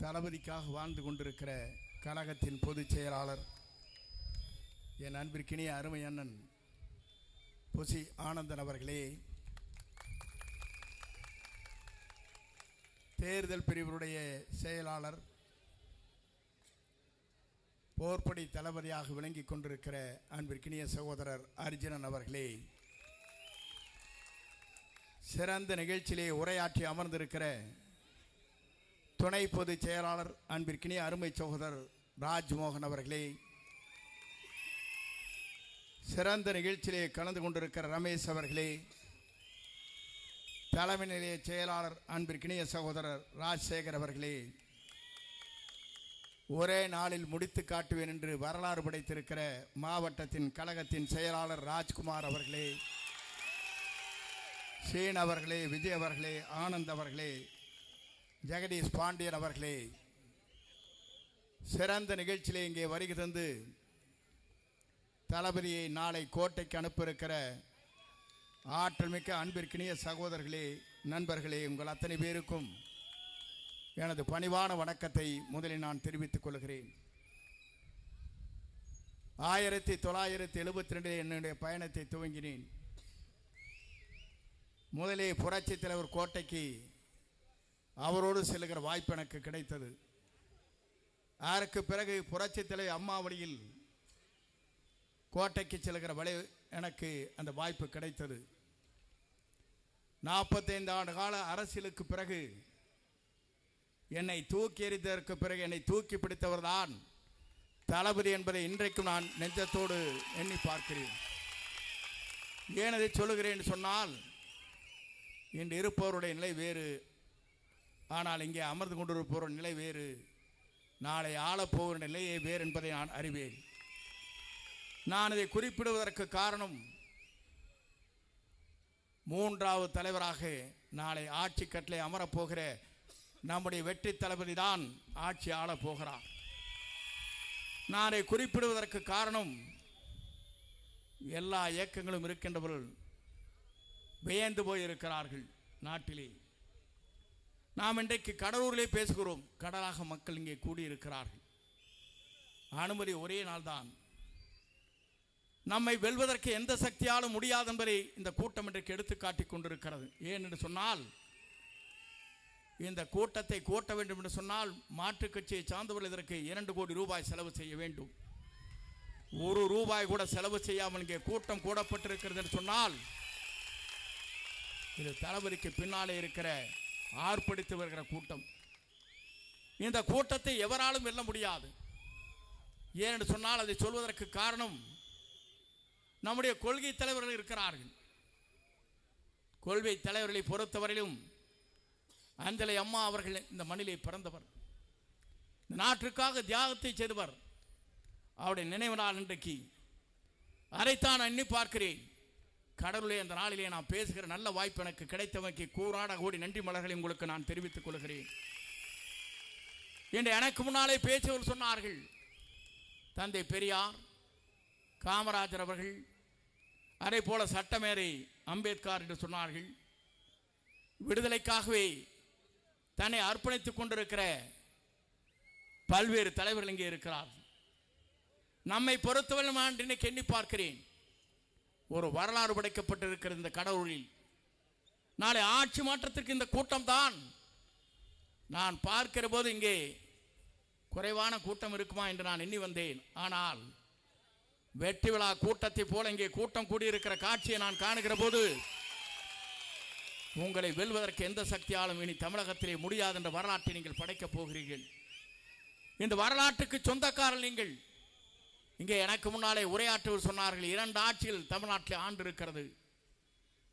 தளபதிக்காக வாழ்ந்து கொண்டிருக்கிற கழகத்தின் பொதுச் செயலாளர் என் அன்பிற்கினிய அருமை அண்ணன் பொசி ஆனந்தன் அவர்களே தேர்தல் பிரிவுடைய செயலாளர் போர்ப்படை தளபதியாக விளங்கி கொண்டிருக்கிற அன்பிற்கினிய சகோதரர் அர்ஜுனன் அவர்களே சிறந்த நிகழ்ச்சியிலே உரையாற்றி அமர்ந்திருக்கிற துணை பொதுச் செயலாளர் அன்பிற்கினிய அருமை சகோதரர் ராஜ்மோகன் அவர்களே சிறந்த நிகழ்ச்சியிலே கலந்து கொண்டிருக்கிற ரமேஷ் அவர்களே தலைமை நிலைய செயலாளர் அன்பிற்கினிய சகோதரர் ராஜசேகர் அவர்களே ஒரே நாளில் முடித்து காட்டுவேன் என்று வரலாறு படைத்திருக்கிற மாவட்டத்தின் கழகத்தின் செயலாளர் ராஜ்குமார் அவர்களே சீன் அவர்களே விஜய் அவர்களே ஆனந்த் அவர்களே ஜெகதீஷ் பாண்டியன் அவர்களே சிறந்த நிகழ்ச்சியிலே இங்கே வருகை தந்து தளபதியை நாளை கோட்டைக்கு அனுப்பியிருக்கிற இருக்கிற ஆற்றல் மிக்க அன்பிற்கினிய சகோதரர்களே நண்பர்களே உங்கள் அத்தனை பேருக்கும் எனது பணிவான வணக்கத்தை முதலில் நான் தெரிவித்துக் கொள்கிறேன். ஆயிரத்தி தொள்ளாயிரத்தி எழுபத்தி ரெண்டில் என்னுடைய பயணத்தை துவங்கினேன். முதலே புரட்சி தலைவர் கோட்டைக்கு அவரோடு செல்லுகிற வாய்ப்பு எனக்கு கிடைத்தது. அதற்கு பிறகு புரட்சி தலைவர் அம்மாவடியில் கோட்டைக்கு செல்கிற வழி எனக்கு அந்த வாய்ப்பு கிடைத்தது. நாற்பத்தைந்து ஆண்டு கால அரசியலுக்கு பிறகு என்னை தூக்கி எறிந்ததற்கு பிறகு என்னை தூக்கி பிடித்தவர்தான் தளபதி என்பதை இன்றைக்கும் நான் நெஞ்சத்தோடு எண்ணி பார்க்கிறேன். ஏன் அதை சொல்லுகிறேன் சொன்னால் இன்று இருப்பவருடைய நிலை வேறு ஆனால் இங்கே அமர்ந்து கொண்டிருப்பவருடைய நிலை வேறு. நாளை ஆளப்போகிற நிலையே வேறு என்பதை நான் அறிவேன். நான் இதை குறிப்பிடுவதற்கு காரணம் மூன்றாவது தலைவராக நாளை ஆட்சி கட்டளை அமரப்போகிற நம்முடைய வெற்றி தளபதி தான் ஆட்சி ஆளப் போகிறார். நான் குறிப்பிடுவதற்கு காரணம் எல்லா இயக்கங்களும் இருக்கின்றவர்கள் வியந்து போயிருக்கிறார்கள் நாட்டிலே. நாம் இன்றைக்கு கடலூரிலே பேசுகிறோம். கடலாக மக்கள் இங்கே கூடியிருக்கிறார்கள். அனுமதி ஒரே நாள்தான். நம்மை வெல்வதற்கு எந்த சக்தியாலும் முடியாது என்பதை இந்த கூட்டம் இன்றைக்கு எடுத்து காட்டிக் கொண்டிருக்கிறது. ஏன் என்று சொன்னால் இந்த கூட்டத்தை கூட்ட வேண்டும் என்று சொன்னால் மாற்றுக் கட்சியை சார்ந்தவர்கள் இதற்கு இரண்டு கோடி ரூபாய் செலவு செய்ய வேண்டும். ஒரு ரூபாய் கூட செலவு செய்யாமல் இங்கே கூட்டம் கூடப்பட்டிருக்கிறது என்று சொன்னால் இது தளபதிக்கு பின்னாலே இருக்கிற ஆர்ப்பரித்து வருகிற கூட்டம். இந்த கூட்டத்தை எவராலும் வெல்ல முடியாது. ஏனென்று சொன்னால் அதை சொல்வதற்கு காரணம் நம்முடைய கொள்கை தலைவர்கள் இருக்கிறார்கள். கொள்கை தலைவர்களை பொறுத்தவரையிலும் அஞ்சலை அம்மா அவர்கள் இந்த மண்ணிலே பிறந்தவர். இந்த நாட்டிற்காக தியாகத்தை செய்தவர். அவருடைய நினைவு நாள் இன்றைக்கு அதைத்தான் எண்ணி பார்க்கிறேன். கடவுளே அந்த நாளிலே நான் பேசுகிற நல்ல வாய்ப்பு எனக்கு கிடைத்தவனுக்கு கூறாட கோடி நன்றி மலர்களை உங்களுக்கு நான் தெரிவித்துக் கொள்கிறேன். என்று எனக்கு முன்னாலே பேச்சவர் சொன்னார்கள் தந்தை பெரியார் காமராஜர் அவர்கள் அதே போல சட்டமேரை அம்பேத்கர் என்று சொன்னார்கள் விடுதலைக்காகவே தன்னை அர்ப்பணித்துக் கொண்டிருக்கிற பல்வேறு தலைவர்கள் இங்கே இருக்கிறார்கள். நம்மை பொறுத்தவரை நான் இன்னைக்கு எண்ணி பார்க்கிறேன் ஒரு வரலாறு படைக்கப்பட்டிருக்கிற இந்த கடவுளில். நாளை ஆட்சி மாற்றத்திற்கு இந்த கூட்டம் தான் நான் பார்க்கிற போது இங்கே குறைவான கூட்டம் இருக்குமா என்று நான் எண்ணி வந்தேன். ஆனால் வெற்றி விழா கூட்டத்தை போல இங்கே கூட்டம் கூடியிருக்கிற காட்சியை நான் காணுகிற போது உங்களை வெல்வதற்கு எந்த சக்தியாலும் இனி தமிழகத்திலே முடியாது என்ற வரலாற்றை நீங்கள் படைக்கப் போகிறீர்கள். இந்த வரலாற்றுக்கு சொந்தக்காரர் நீங்கள். இங்கே எனக்கு முன்னாலே உரையாற்றவர் சொன்னார்கள் இரண்டு ஆட்சிகள் தமிழ்நாட்டில் ஆண்டு இருக்கிறது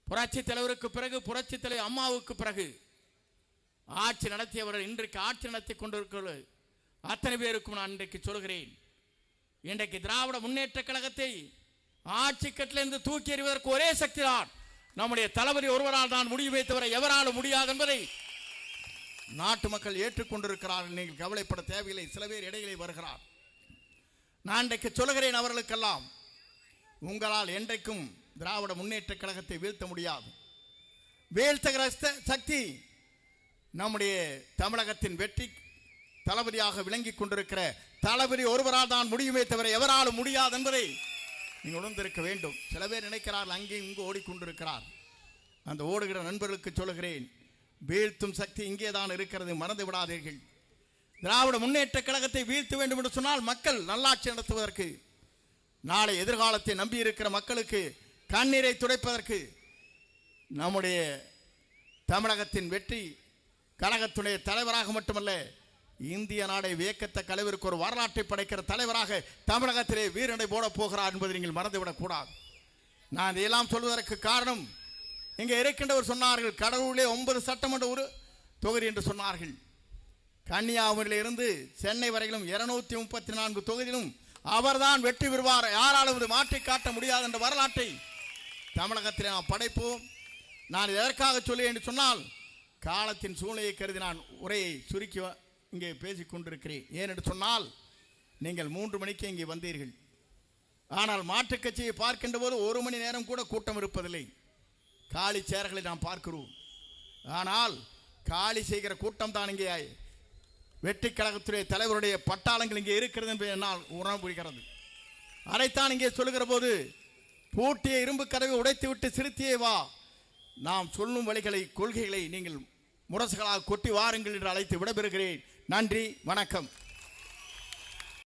புரட்சி தலைவருக்கு பிறகு புரட்சி தலைவர் அம்மாவுக்கு பிறகு. ஆட்சி நடத்தியவர்கள் இன்றைக்கு ஆட்சி நடத்தி கொண்டிருக்கிறது. அத்தனை பேருக்கும் நான் இன்றைக்கு சொல்கிறேன். இன்றைக்கு திராவிட முன்னேற்ற கழகத்தை ஆட்சி கட்டிலிருந்து தூக்கி எறிவதற்கு ஒரே சக்தி தான் நம்முடைய தளபதி ஒருவரால் தான் முடியுமே தவிர எவராலும் முடியாது என்பதை நாட்டு மக்கள் ஏற்றுக்கொண்டிருக்கிறார்கள். நீங்கள் கவலைப்பட தேவையில்லை. சில பேர் இடையிலே வருகிறார். நான் இன்றைக்கு சொல்கிறேன் அவர்களுக்கெல்லாம் உங்களால் என்றைக்கும் திராவிட முன்னேற்ற கழகத்தை வீழ்த்த முடியாது. வீழ்த்துகிற சக்தி நம்முடைய தமிழகத்தின் வெற்றி தளபதியாக விளங்கிக் கொண்டிருக்கிற தளபதி ஒருவரால் தான் முடியுமே தவிர எவராலும் முடியாது என்பதை நீங்கள் உணர்ந்திருக்க வேண்டும். சில பேர் நினைக்கிறார்கள் அங்கே இங்கு ஓடிக்கொண்டிருக்கிறார். அந்த ஓடுகிற நண்பர்களுக்கு சொல்லுகிறேன் வீழ்த்தும் சக்தி இங்கே தான் இருக்கிறது மறந்து விடாதீர்கள். திராவிட முன்னேற்ற கழகத்தை வீழ்த்த வேண்டும் என்று சொன்னால் மக்கள் நல்லாட்சி நடத்துவதற்கு நாளை எதிர்காலத்தை நம்பி இருக்கிற மக்களுக்கு கண்ணீரை துடைப்பதற்கு நம்முடைய தமிழகத்தின் வெற்றி கழகத்துடைய தலைவராக மட்டுமல்ல இந்திய நாடை வியக்கத்த கலைவருக்கு ஒரு வரலாற்றை படைக்கிற தலைவராக தமிழகத்திலே வீரனை போட போகிறார் என்பதை நீங்கள் மறந்துவிடக்கூடாது நான் இதையெல்லாம் சொல்வதற்கு காரணம் இங்கே இருக்கின்றவர் சொன்னார்கள் கடவுளே ஒன்பது சட்டமன்ற ஒரு தொகுதி என்று சொன்னார்கள். கன்னியாகுமரியிலிருந்து சென்னை வரையிலும் இருநூத்தி முப்பத்தி நான்கு தொகுதியிலும் அவர்தான் வெற்றி பெறுவார். யாராலும் இது மாற்றி காட்ட முடியாது என்ற வரலாற்றை தமிழகத்தில் நாம் படைப்போம். நான் எதற்காக சொல்லி என்று சொன்னால் காலத்தின் சூழ்நிலையை கருதி நான் உரையை சுருக்கி வ- இங்கே பேசிக் கொண்டிருக்கிறேன். ஏன் என்று சொன்னால் நீங்கள் மூன்று மணிக்கு இங்கே வந்தீர்கள். ஆனால் மாற்றுக் கட்சியை பார்க்கின்ற போது ஒரு மணி நேரம் கூட கூட்டம் இருப்பதில்லை. காலி சேர்களை நாம் பார்க்கிறோம். ஆனால் காலி செய்கிற கூட்டம் தான் இங்கே வெற்றி கழகத்துடைய தலைவருடைய பட்டாளங்கள் இங்கே இருக்கிறது என்று என்னால் உணர புரிகிறது அதைத்தான் இங்கே சொல்லுகிற போது பூட்டிய இரும்பு கதவை உடைத்து விட்டு சிறுத்தியே வா. நாம் சொல்லும் வழிகளை கொள்கைகளை நீங்கள் முரசுகளாக கொட்டி வாருங்கள் என்று அழைத்து விடைபெறுகிறேன். நன்றி வணக்கம்.